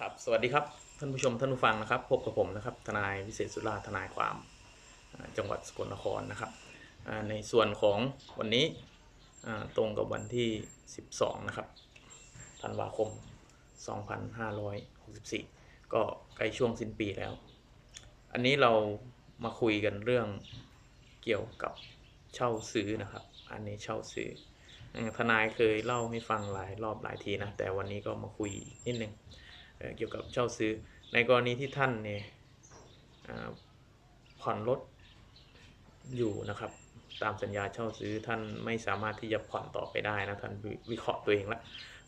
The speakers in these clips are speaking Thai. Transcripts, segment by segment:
ครับสวัสดีครับท่านผู้ชมท่านผู้ฟังนะครับพบกับผมนะครับทนายวิเศษสุราทนายความจังหวัดสกลนครนะครับในส่วนของวันนี้ตรงกับวันที่ 12 นะครับธันวาคม 2564 ก็ใกล้ช่วงสิ้นปีแล้ว อันนี้เรามาคุยกันเรื่องเกี่ยวกับเช่าซื้อนะครับ อันนี้เช่าซื้อทนายเคยเล่าให้ฟังหลายรอบหลายทีนะแต่วันนี้ก็มาคุยนิดนึง เกี่ยวกับเช่าซื้อ ในกรณีที่ท่านเนี่ยผ่อนรถอยู่นะครับ ตามสัญญาเช่าซื้อท่านไม่สามารถที่จะผ่อนต่อไปได้นะท่านวิเคราะห์ตัวเองแล้ว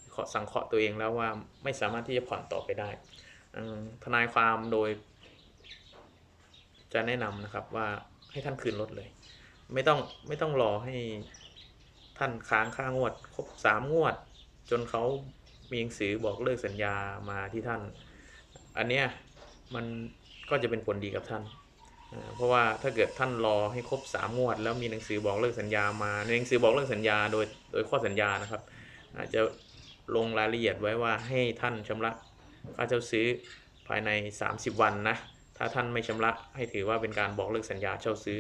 วิเคราะห์สังเคราะห์ตัวเองแล้วว่าไม่สามารถที่จะผ่อนต่อไปได้ทนายความโดย จะแนะนำนะครับว่าให้ท่านคืนรถเลย ไม่ต้องไม่ต้องรอให้ท่านค้างค่างวด ครบสามงวด จนเขา มีหนังสือบอกเลิกสัญญามาที่ท่าน อันเนี้ยมันก็จะเป็นผลดีกับท่าน เพราะว่าถ้าเกิดท่านรอให้ครบสามงวด แล้วมีหนังสือบอกเลิกสัญญามาในหนังสือบอกเลิกสัญญาโดยโดยข้อสัญญานะครับ อาจจะลงรายละเอียดไว้ว่าให้ท่านชำระค่าเช่าซื้อภายใน 30 วันนะถ้าท่านไม่ชำระให้ถือว่าเป็นการบอกเลิกสัญญาเช่าซื้อ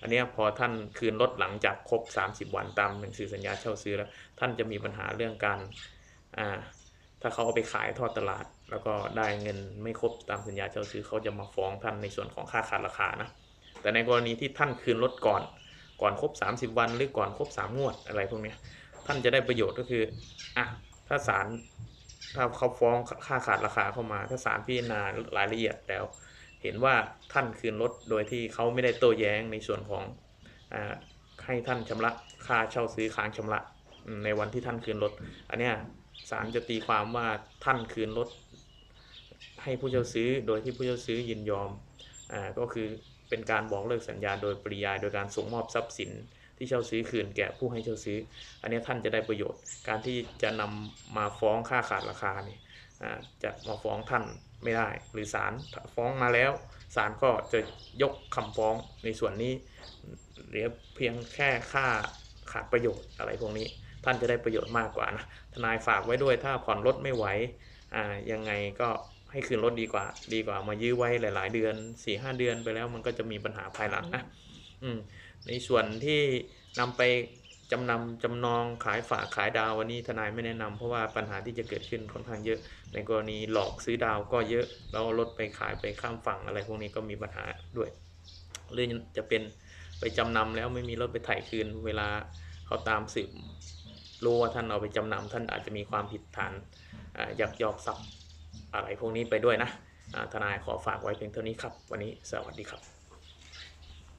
อันเนี้ยพอท่านคืนรถหลังจากครบ 30 วันตามหนังสือสัญญาเช่าซื้อแล้ว ท่านจะมีปัญหาเรื่องการ อ่าถ้าเขาเอาไปขายทอดตลาด แล้วก็ได้เงินไม่ครบตามสัญญาเช่าซื้อเขาจะมาฟ้องท่านในส่วนของค่าขาดราคานะแต่ในกรณีที่ท่านคืนรถก่อน ก่อนครบ 30 วันหรือก่อนครบ 3 งวดอะไรพวกนี้ท่านจะได้ประโยชน์ก็คืออะถ้าศาลถ้าเขาฟ้องค่าขาดราคาเข้ามา ถ้าศาลพิจารณารายละเอียดแล้ว เห็นว่าท่านคืนรถโดยที่เขาไม่ได้โต้แย้งในส่วนของอให้ท่านชำระค่าเช่าซื้อค้างชำระในวันที่ท่านคืนรถอันเนี้ย ศาลจะตีความว่าท่านคืนรถให้ผู้เช่าซื้อโดยที่ผู้เช่าซื้อยินยอมอ่าก็คือเป็นการบอกเลิกสัญญาโดยปริยาย โดยการส่งมอบทรัพย์สินที่เช่าซื้อคืนแก่ผู้ให้เช่าซื้อ อันนี้ท่านจะได้ประโยชน์ การที่จะนำมาฟ้องค่าขาดราคานี่อ่าจะมาฟ้องท่านไม่ได้ หรือศาลฟ้องมาแล้วศาลก็จะยกคำฟ้องในส่วนนี้เหลือเพียงแค่ค่าขาดประโยชน์อะไรพวกนี้ ท่านจะได้ประโยชน์มากกว่านะทนายฝากไว้ด้วยถ้าผ่อนรถไม่ไหวอ่ายังไงก็ให้คืนรถดีกว่า ดีกว่ามายื้อไว้หลาย ๆ เดือน4ีหเดือนไปแล้วมันก็จะมีปัญหาภายหลังนะอืมในส่วนที่นำไปจำนำจำนองขายฝากขายดาววันนี้ทนายไม่แนะนำเพราะว่าปัญหาที่จะเกิดขึ้นค่อนข้างเยอะ ในกรณีหลอกซื้อดาวก็เยอะแล้วรถไปขายไปข้ามฝั่งอะไรพวกนี้ก็มีปัญหาด้วยหรือจะเป็นไปจำนำแล้วไม่มีรถไปถ่ายคืนเวลาเขาตามสืบ รู้ว่าท่านเอาไปจำนำท่านอาจจะมีความผิดฐานยักยอกทรัพย์อะไรพวกนี้ไปด้วยนะทนายขอฝากไว้เพียงเท่านี้ครับ วันนี้สวัสดีครับ